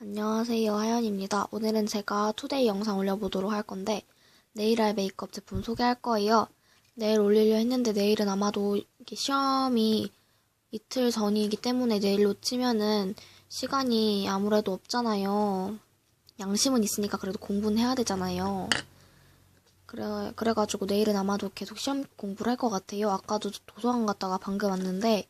안녕하세요. 하연입니다. 오늘은 제가 투데이 영상 올려보도록 할 건데, 내일 할 메이크업 제품 소개할 거예요. 내일 올리려 했는데 내일은 아마도 시험이 이틀 전이기 때문에 내일 놓치면은 시간이 아무래도 없잖아요. 양심은 있으니까 그래도 공부는 해야 되잖아요. 그래, 그래가지고 내일은 아마도 계속 시험 공부를 할 것 같아요. 아까도 도서관 갔다가 방금 왔는데,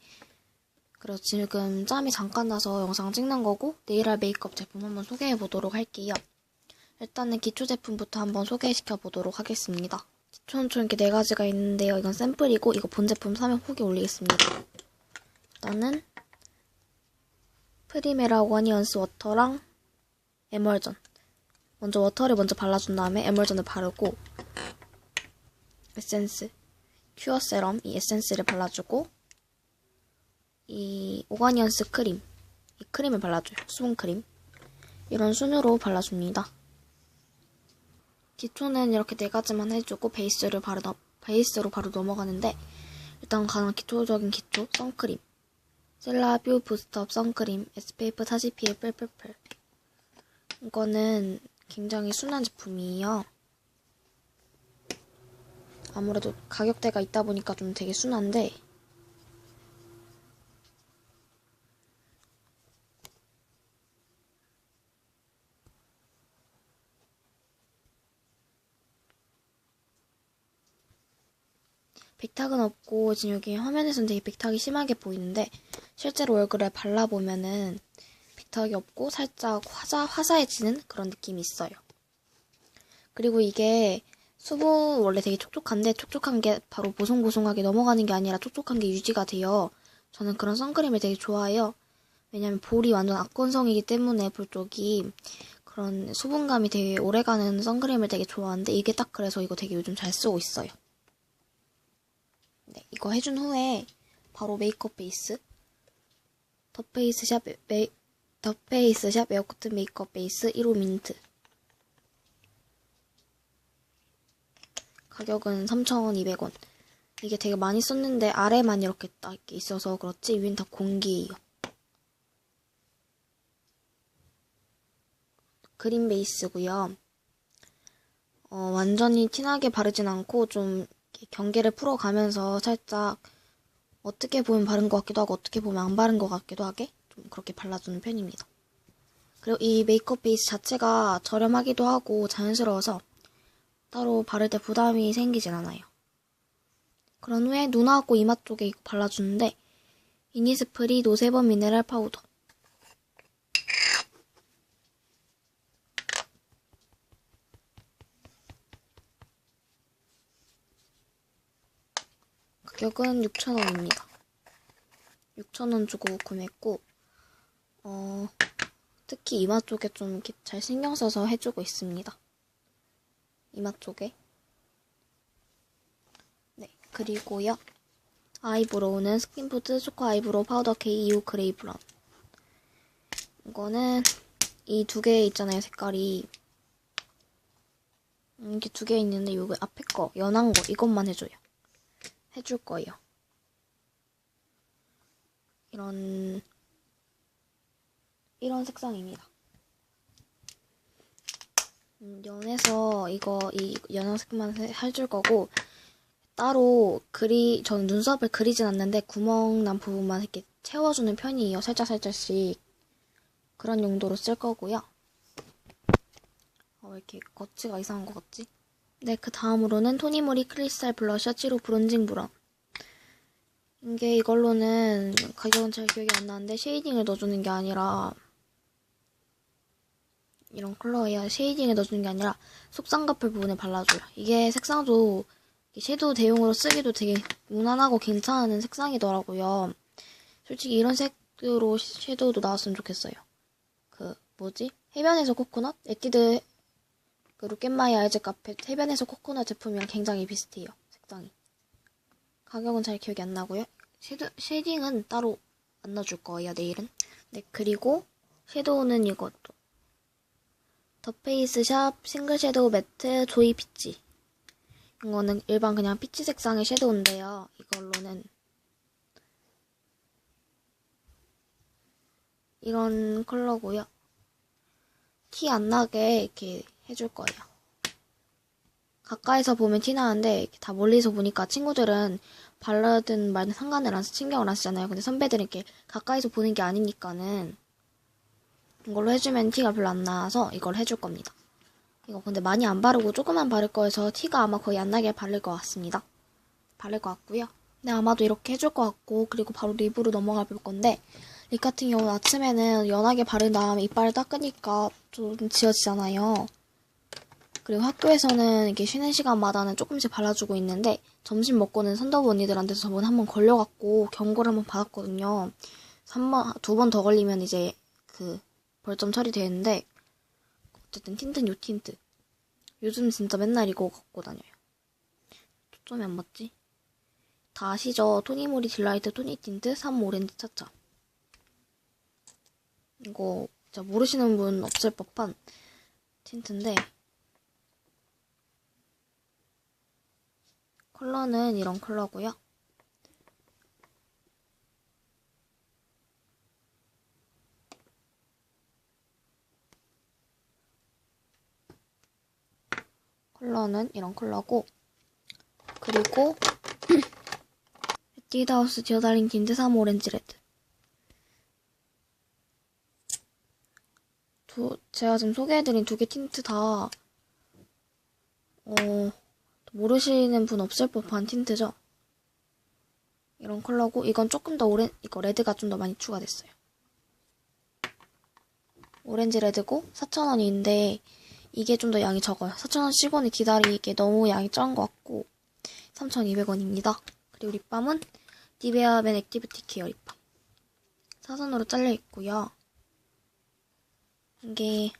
그래서 지금 짬이 잠깐 나서 영상 찍는 거고 내일 할 메이크업 제품 한번 소개해 보도록 할게요. 일단은 기초 제품부터 한번 소개시켜 보도록 하겠습니다. 기초는 총 이렇게 네 가지가 있는데요. 이건 샘플이고 이거 본 제품 사면 후기 올리겠습니다. 일단은 프리메라 원이언스 워터랑 에멀전. 먼저 워터를 먼저 발라준 다음에 에멀전을 바르고 에센스 큐어 세럼 이 에센스를 발라주고 이 오가니언스 크림 이 크림을 발라줘요. 수분 크림. 이런 순으로 발라줍니다. 기초는 이렇게 네 가지만 해주고 베이스를 너, 베이스로 바로 넘어가는데 일단 가장 기초적인 기초 선크림. 셀라뷰 부스트업 선크림 SPF 40PA 뿔뿔뿔. 이거는 굉장히 순한 제품이에요. 아무래도 가격대가 있다 보니까 좀 되게 순한데 백탁은 없고 지금 여기 화면에서는 되게 백탁이 심하게 보이는데 실제로 얼굴에 발라보면은 백탁이 없고 살짝 화사, 화사해지는 그런 느낌이 있어요. 그리고 이게 수분 원래 되게 촉촉한데 촉촉한 게 바로 보송보송하게 넘어가는 게 아니라 촉촉한 게 유지가 돼요. 저는 그런 선크림을 되게 좋아해요. 왜냐면 볼이 완전 악건성이기 때문에 볼 쪽이 그런 수분감이 되게 오래가는 선크림을 되게 좋아하는데 이게 딱 그래서 이거 되게 요즘 잘 쓰고 있어요. 네, 이거 해준 후에 바로 메이크업 베이스? 더 페이스 샵 메, 더 페이스 샵 에어코트 메이크업 베이스 1호 민트. 가격은 3,200원 이게 되게 많이 썼는데 아래만 이렇게 딱 있어서 그렇지? 위는 다 공기예요. 그린 베이스고요. 어, 완전히 티나게 바르진 않고 좀 경계를 풀어가면서 살짝 어떻게 보면 바른 것 같기도 하고 어떻게 보면 안 바른 것 같기도 하게 좀 그렇게 발라주는 편입니다. 그리고 이 메이크업 베이스 자체가 저렴하기도 하고 자연스러워서 따로 바를 때 부담이 생기진 않아요. 그런 후에 눈하고 이마 쪽에 발라주는데 이니스프리 노세범 미네랄 파우더 가격은 6,000원입니다. 6,000원 주고 구매했고, 어, 특히 이마 쪽에 좀 잘 신경 써서 해주고 있습니다. 이마 쪽에. 네, 그리고요. 아이브로우는 스킨푸드 초코 아이브로우 파우더 K 2호 그레이 브라운. 이거는 이 두 개 있잖아요, 색깔이. 이렇게 두 개 있는데, 이거 앞에 거, 연한 거, 이것만 해줘요. 해줄 거예요. 이런, 이런 색상입니다. 음, 연해서 이거, 이 연한색만 해줄 거고, 따로 그리, 저는 눈썹을 그리진 않는데 구멍 난 부분만 이렇게 채워주는 편이에요. 살짝살짝씩. 그런 용도로 쓸 거고요. 어, 왜 이렇게 거치가 이상한 것 같지? 네, 그 다음으로는 토니모리 크리스탈 블러셔 7호 브론징 브라운. 이게 이걸로는 가격은 잘 기억이 안 나는데 쉐이딩을 넣어주는 게 아니라 이런 컬러예요. 쉐이딩을 넣어주는 게 아니라 속쌍꺼풀 부분에 발라줘요. 이게 색상도 섀도우 대용으로 쓰기도 되게 무난하고 괜찮은 색상이더라고요. 솔직히 이런 색으로 섀도우도 나왔으면 좋겠어요. 그 뭐지? 해변에서 코코넛? 에뛰드 그 루켓마이 아이즈 카페 해변에서 코코넛 제품이랑 굉장히 비슷해요. 색상이. 가격은 잘 기억이 안 나고요. 쉐드, 쉐딩은 따로 안 넣어줄 거예요. 내일은. 네 그리고 섀도우는 이것도 더 페이스 샵 싱글 섀도우 매트 조이 피치. 이거는 일반 그냥 피치 색상의 섀도우인데요. 이걸로는 이런 컬러고요. 티 안 나게 이렇게 해줄 거예요. 가까이서 보면 티 나는데 이렇게 다 멀리서 보니까 친구들은 바르든 말든 상관을 안 써, 신경을 안 쓰잖아요. 근데 선배들은 이렇게 가까이서 보는 게 아니니까는 이걸로 해주면 티가 별로 안 나서 이걸 해줄 겁니다. 이거 근데 많이 안 바르고 조금만 바를 거여서 티가 아마 거의 안 나게 바를 것 같습니다. 바를 것 같고요. 네, 아마도 이렇게 해줄 것 같고 그리고 바로 립으로 넘어가 볼 건데 립 같은 경우는 아침에는 연하게 바른 다음에 이빨을 닦으니까 좀 지워지잖아요. 그리고 학교에서는 이렇게 쉬는 시간마다는 조금씩 발라주고 있는데 점심 먹고는 선더부 언니들한테 저번에 한번 걸려갖고 경고를 한번 받았거든요. 두번 더 걸리면 이제 그 벌점 처리되는데 어쨌든 틴트는 요 틴트. 요즘 진짜 맨날 이거 갖고 다녀요. 초점이 안 맞지? 다 아시죠? 토니모리 딜라이트 토니 틴트 3 오렌지 차차. 이거 진짜 모르시는 분 없을 법한 틴트인데 컬러는 이런 컬러고요. 컬러는 이런 컬러고 그리고 디어달링 틴트 3 오렌지 레드 두, 제가 지금 소개해드린 두 개 틴트 다 어, 모르시는 분 없을 법한 틴트죠? 이런 컬러고 이건 조금 더 오렌 이거 레드가 좀 더 많이 추가됐어요. 오렌지 레드고 4,000원인데 이게 좀 더 양이 적어요. 4,000원 10원에 기다리기에 너무 양이 적은 것 같고 3,200원입니다. 그리고 립밤은 디베아 맨 액티비티 케어 립밤. 사선으로 잘려 있고요. 이게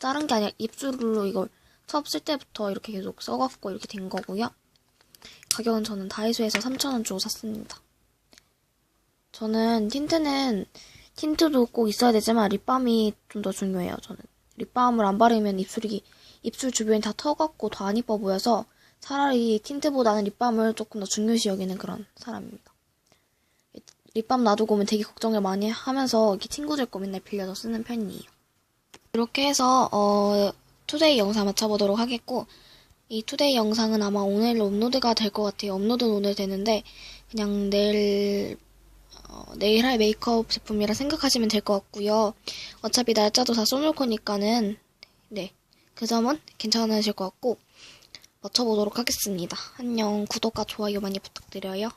자른 게 아니라 입술로 이걸 처음 쓸 때부터 이렇게 계속 써갖고 이렇게 된 거고요. 가격은 저는 다이소에서 3,000원 주고 샀습니다. 저는 틴트는 틴트도 꼭 있어야 되지만 립밤이 좀 더 중요해요. 저는 립밤을 안 바르면 입술이 입술 주변이 다 터갖고 더 안 이뻐 보여서 차라리 틴트보다는 립밤을 조금 더 중요시 여기는 그런 사람입니다. 립밤 놔두고 오면 되게 걱정을 많이 하면서 이렇게 친구들 거 맨날 빌려서 쓰는 편이에요. 이렇게 해서 어, 투데이 영상 맞춰보도록 하겠고 이 투데이 영상은 아마 오늘 업로드가 될 것 같아요. 업로드는 오늘 되는데 그냥 내일 어, 내일 할 메이크업 제품이라 생각하시면 될 것 같고요. 어차피 날짜도 다 써놓을 거니까는 네 그 점은 괜찮으실 것 같고 맞춰보도록 하겠습니다. 안녕 구독과 좋아요 많이 부탁드려요.